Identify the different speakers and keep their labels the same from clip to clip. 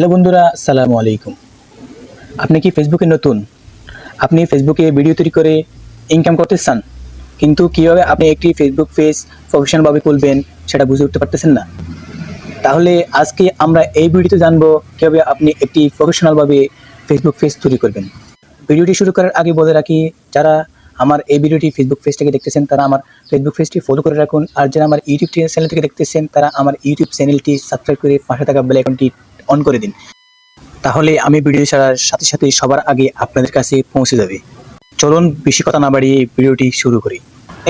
Speaker 1: Hello বন্ধুরা, আসসালামু আলাইকুম। আপনি কি ফেসবুকে নতুন? আপনি ফেসবুকে ভিডিও তৈরি করে ইনকাম করতে চান? কিন্তু কীভাবে আপনি একটি ফেসবুক পেজ প্রফেশনালভাবে খুলবেন সেটা বুঝে উঠতে পারতেছেন না? তাহলে আজকে আমরা এই ভিডিওতে জানব কীভাবে আপনি একটি প্রফেশনালভাবে ফেসবুক পেজ তৈরি করবেন। ভিডিওটি শুরু করার আগে বলে রাখি, যারা আমার এই ভিডিওটি ফেসবুক পেজ থেকে দেখতেছেন, তারা আমার ফেসবুক পেজটি ফলো করে রাখুন। আর যারা আমার ইউটিউব চ্যানেল থেকে দেখতেছেন, তারা আমার ইউটিউব চ্যানেলটি সাবস্ক্রাইব করে পাশে থাকা বেল অন করে দিন। তাহলে আমি ভিডিও ছাড়ার সাথে সাথে সবার আগে আপনাদের কাছে পৌঁছে যাবে। চলুন বেশি কথা না বাড়িয়ে ভিডিওটি শুরু করি।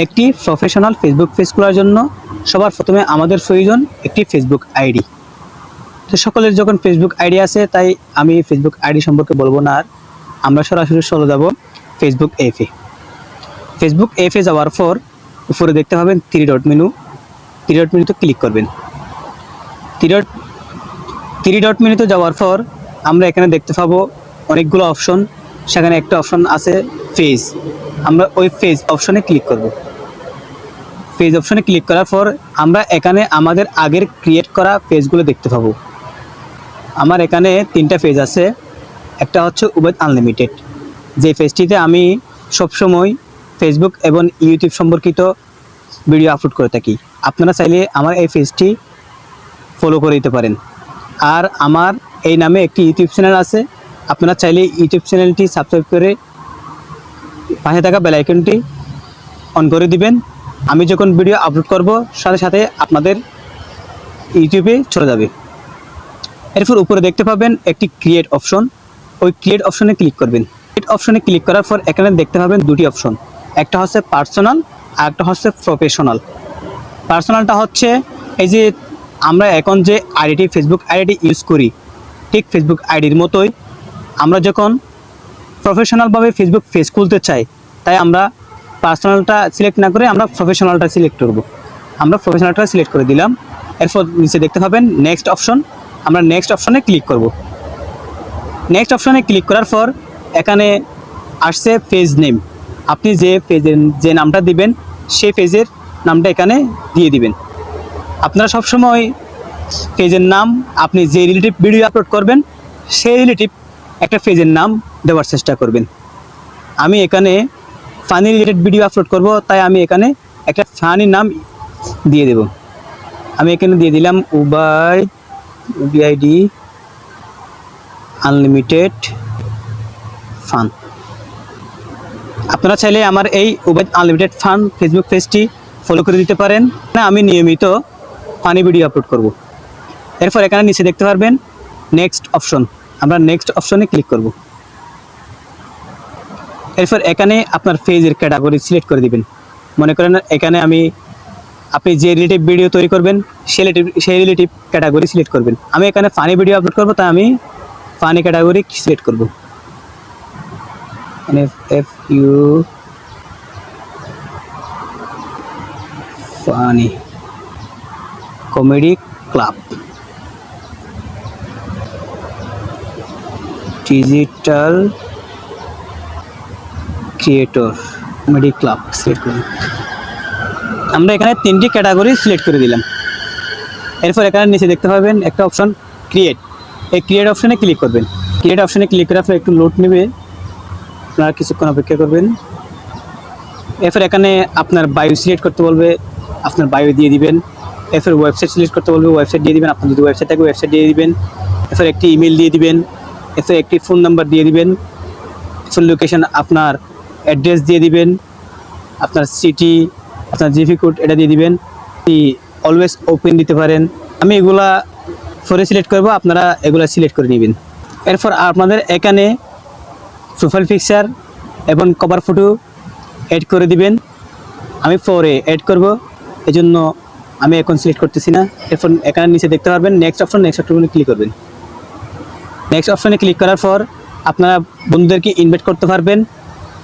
Speaker 1: একটি প্রফেশনাল ফেসবুক পেজ খোলার জন্য সবার প্রথমে আমাদের প্রয়োজন একটি ফেসবুক আইডি তো সকলের যখন ফেসবুক আইডি আছে, তাই আমি ফেসবুক আইডি সম্পর্কে বলব না আর। আমরা সরাসরি চলে যাব ফেসবুক এফে ফেসবুক এফে যাওয়ার পর উপরে দেখতে পাবেন three dot menu three dot মেনুতে ক্লিক করবেন। থ্রি ডট থ্রি ডট মেনুতে যাওয়ার পর আমরা এখানে দেখতে পাবো অনেকগুলো অপশন সেখানে একটা অপশন আছে ফেজ আমরা ওই ফেজ অপশনে ক্লিক করব। পেজ অপশনে ক্লিক করার পর আমরা এখানে আমাদের আগের ক্রিয়েট করা পেজগুলো দেখতে পাবো। আমার এখানে তিনটা পেজ আছে। একটা হচ্ছে উবেদ আনলিমিটেড যে পেজটিতে আমি সবসময় ফেসবুক এবং ইউটিউব সম্পর্কিত ভিডিও আপলোড করে থাকি। আপনারা চাইলে আমার এই পেজটি ফলো করে দিতে পারেন। আর আমার এই নামে একটি ইউটিউব চ্যানেল আছে। আপনারা চাইলে ইউটিউব চ্যানেলটি সাবস্ক্রাইব করে পাশে থাকা বেল আইকনটি অন করে দিবেন। আমি যখন ভিডিও আপলোড করব, সাথে সাথে আপনাদের ইউটিউবে চলে যাবে। এরপর উপরে দেখতে পাবেন একটি ক্রিয়েট অপশন ওই ক্রিয়েট অপশনে ক্লিক করবেন। ক্রিয়েট অপশনে ক্লিক করার পর এখানে দেখতে পাবেন দুটি অপশন একটা হচ্ছে পার্সোনাল আর একটা হচ্ছে প্রফেশনাল পার্সোনালটা হচ্ছে এই যে আমরা এখন যে আইডিটি ফেসবুক আইডিটি ইউজ করি, ঠিক ফেসবুক আইডির মতোই, আমরা যখন প্রফেশনালভাবে ফেসবুক পেজ খুলতে চাই, তাই আমরা পার্সোনালটা সিলেক্ট না করে আমরা প্রফেশনালটা সিলেক্ট করব। আমরা প্রফেশনালটা সিলেক্ট করে দিলাম, এরপর নিচে দেখতে পাবেন নেক্সট অপশন আমরা নেক্সট অপশনে ক্লিক করব। নেক্সট অপশনে ক্লিক করার পর এখানে আসছে পেজ নেম আপনি যে পেজের যে নামটা দিবেন, সেই পেজের নামটা এখানে দিয়ে দিবেন। আপনারা সবসময় পেজের নাম, আপনি যে রিলেটিভ ভিডিও আপলোড করবেন, সেই রিলেটিভ একটা পেজের নাম দেওয়ার চেষ্টা করবেন। আমি এখানে ফানি রিলেটেড ভিডিও আপলোড করব, তাই আমি এখানে একটা ফানি নাম দিয়ে দেব। আমি এখানে দিয়ে দিলাম উবাই বিআইডি আনলিমিটেড ফান আপনারা চাইলে আমার এই উবেদ আনলিমিটেড ফান ফেসবুক পেজটি ফলো করে দিতে পারেন। না, আমি নিয়মিত ফানি ভিডিও আপলোড করব। এরপর এখানে নিচে দেখতে পারবেন নেক্সট অপশন আমরা নেক্সট অপশনে ক্লিক করব। এরপর এখানে আপনার পেজের ক্যাটাগরি সিলেক্ট করে দিবেন। মনে করেন এখানে আমি, আপনি যে রিলেটিভ ভিডিও তৈরি করবেন সে রিলেটিভ সেই রিলেটিভ ক্যাটাগরি সিলেক্ট করবেন। আমি এখানে ফানি ভিডিও আপলোড করব, তাই আমি ফানি ক্যাটাগরি সিলেক্ট করব। মানে F U funny comedy club. Digital creator, comedy club select করুন আমরা এখানে তিনটি ক্যাটাগরি সিলেক্ট করে দিলাম। এরপর এখানে নিচে দেখতে পাবেন একটা অপশন ক্রিয়েট এই ক্রিয়েট অপশনে ক্লিক করবেন। ক্রিয়েট অপশনে ক্লিক করার পর একটু লোড নেবে। আপনারা কিছুক্ষণ অপেক্ষা করবেন। এরপর এখানে আপনার বায়ো সিলেক্ট করতে বলবে, আপনার বায়ো দিয়ে দিবেন। এরপর ওয়েবসাইট সিলেক্ট করতে বলবে ওয়েবসাইট দিয়ে দিবেন আপনার যদি ওয়েবসাইট থাকে ওয়েবসাইট দিয়ে দিবেন এরপর একটি ইমেল দিয়ে দিবেন এরপর একটি ফোন নাম্বার দিয়ে দিবেন ফুল লোকেশন আপনার অ্যাড্রেস দিয়ে দিবেন, আপনার সিটি আপনার জিপি কোড এটা দিয়ে দিবেন অলওয়েজ ওপেন দিতে পারেন। আমি এগুলা ফোরে সিলেক্ট করব, আপনারা এগুলা সিলেক্ট করে নেবেন। এরপর আপনাদের এখানে প্রোফাইল পিকচার এবং কভার ফটো অ্যাড করে দিবেন। আমি ফোরে অ্যাড করব, এজন্য আমি এখন সিলেক্ট করতেছি না। এরপর এখানে নিচে দেখতে পারবেন নেক্সট অপশন নেক্সট অপশনে ক্লিক করবেন। নেক্সট অপশনে ক্লিক করার পর আপনারা বন্ধুদেরকে ইনভাইট করতে পারবেন।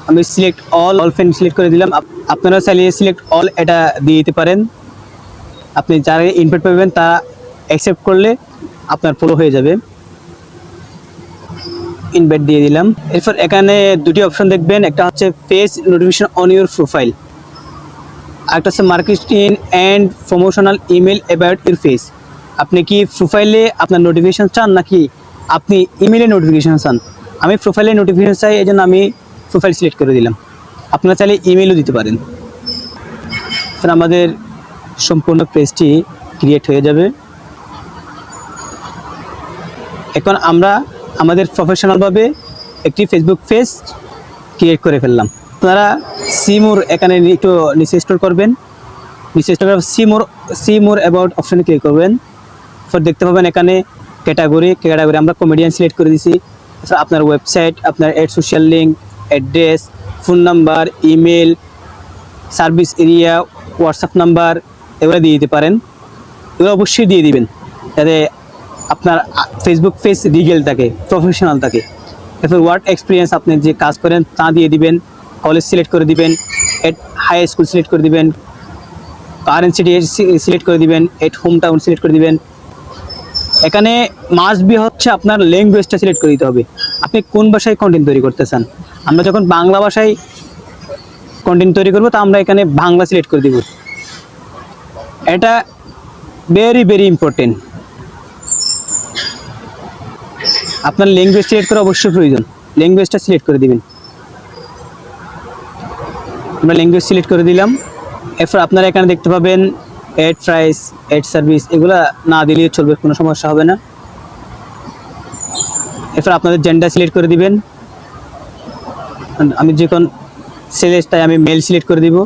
Speaker 1: আমি select all all friend select করে দিলাম। আপ- আপনারা চাইলে সিলেক্ট অল এটা দিয়ে দিতে পারেন। আপনি যারা ইনভাইট পাবেন তা অ্যাকসেপ্ট করলে আপনার ফলো হয়ে যাবে। ইনভাইট দিয়ে দিলাম। এরপর এখানে দুটি অপশন দেখবেন। একটা হচ্ছে page notification on your profile একটা হচ্ছে marketing and promotional email about your face আপনি কি প্রোফাইলে আপনার নোটিফিকেশন চান নাকি আপনি ইমেলে নোটিফিকেশান চান? আমি প্রোফাইলে নোটিফিকেশান চাই এই জন্য আমি প্রোফাইল সিলেক্ট করে দিলাম। আপনারা চাইলে ইমেলও দিতে পারেন। আমাদের সম্পূর্ণ পেজটি ক্রিয়েট হয়ে যাবে। এখন আমরা আমাদের প্রফেশনালভাবে একটি ফেসবুক পেজ ক্রিয়েট করে ফেললাম। আপনারা সিমোর এখানে একটু নিচে স্টোর করবেন। নিচে store see more see more about অপশানে ক্লিক করবেন। ফর দেখতে পাবেন এখানে ক্যাটাগরি ক্যাটাগরি আমরা কমেডিয়ান সিলেক্ট করে দিছি। আপনার ওয়েবসাইট আপনার add social link address phone number email service area WhatsApp number এগুলো দিয়ে দিতে পারেন। এগুলো অবশ্যই দিয়ে দিবেন, যাতে আপনার ফেসবুক পেজ লিগেল থাকে প্রফেশনাল থাকে। এরপর ওয়ার্ক এক্সপিরিয়েন্স আপনি যে কাজ করেন তা দিয়ে দিবেন। কলেজ সিলেক্ট করে দিবেন এট হাই স্কুল সিলেক্ট করে দিবেন কারেন্ট সিটি সিলেক্ট করে দিবেন এট হোম টাউন সিলেক্ট করে দিবেন। এখানে মাস বি হচ্ছে আপনার ল্যাঙ্গুয়েজটা সিলেক্ট করে দিতে হবে। আপনি কোন ভাষায় কন্টেন্ট তৈরি করতে চান আমরা যখন বাংলা ভাষায় কন্টেন্ট তৈরি করব, তা আমরা এখানে বাংলা সিলেক্ট করে দিব। এটা ভেরি ভেরি ইম্পর্টেন্ট আপনার ল্যাঙ্গুয়েজ সিলেক্ট করা অবশ্যই প্রয়োজন। ল্যাঙ্গুয়েজটা সিলেক্ট করে দিবেন। আমরা ল্যাঙ্গুয়েজ সিলেক্ট করে দিলাম। এরপর আপনারা এখানে দেখতে পাবেন এড প্রাইস এড সার্ভিস এগুলা না দিলেও চলবে, কোনো সমস্যা হবে না। এরপর আপনাদের জেন্ডার সিলেক্ট করে দিবেন। আমি যখন সেলেস তাই আমি মেল সিলেক্ট করে দিব।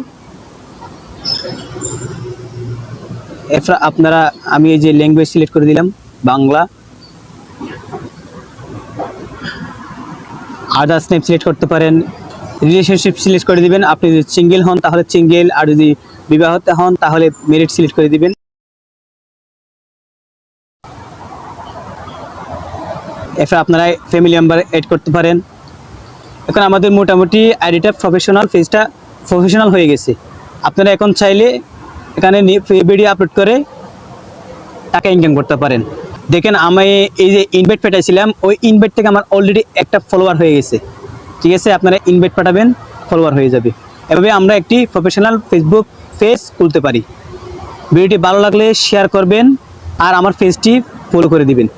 Speaker 1: এরপর আপনারা, আমি এই যে ল্যাঙ্গুয়েজ সিলেক্ট করে দিলাম, বাংলা। আদার্স নেম সিলেক্ট করতে পারেন রিলেশনশিপ সিলেক্ট করে দিবেন। আপনি যদি সিঙ্গেল হন, তাহলে সিঙ্গেল আর যদি বিবাহত হন, তাহলে মেরিট সিলেক্ট করে দিবেন। এরপর আপনারা ফ্যামিলি মেম্বার এড করতে পারেন। এখন আমাদের মোটামুটি আইডিটা প্রফেশনাল পেজটা প্রফেশনাল হয়ে গেছে। আপনারা এখন চাইলে এখানে ভিডিও আপলোড করে টাকা ইনকাম করতে পারেন। দেখেন, আমি এই যে ইনভাইট পাঠাইছিলাম ওই ইনভাইট থেকে আমার অলরেডি একটা ফলোয়ার হয়ে গেছে। ঠিক আছে, আপনারা ইনভাইট পাঠাবেন ফলোয়ার হয়ে যাবে। এভাবে আমরা একটি প্রফেশনাল ফেসবুক পেজ খুলতে পারি। ভিডিওটি ভালো লাগলে শেয়ার করবেন আর আমার পেজটি ফলো করে দিবেন।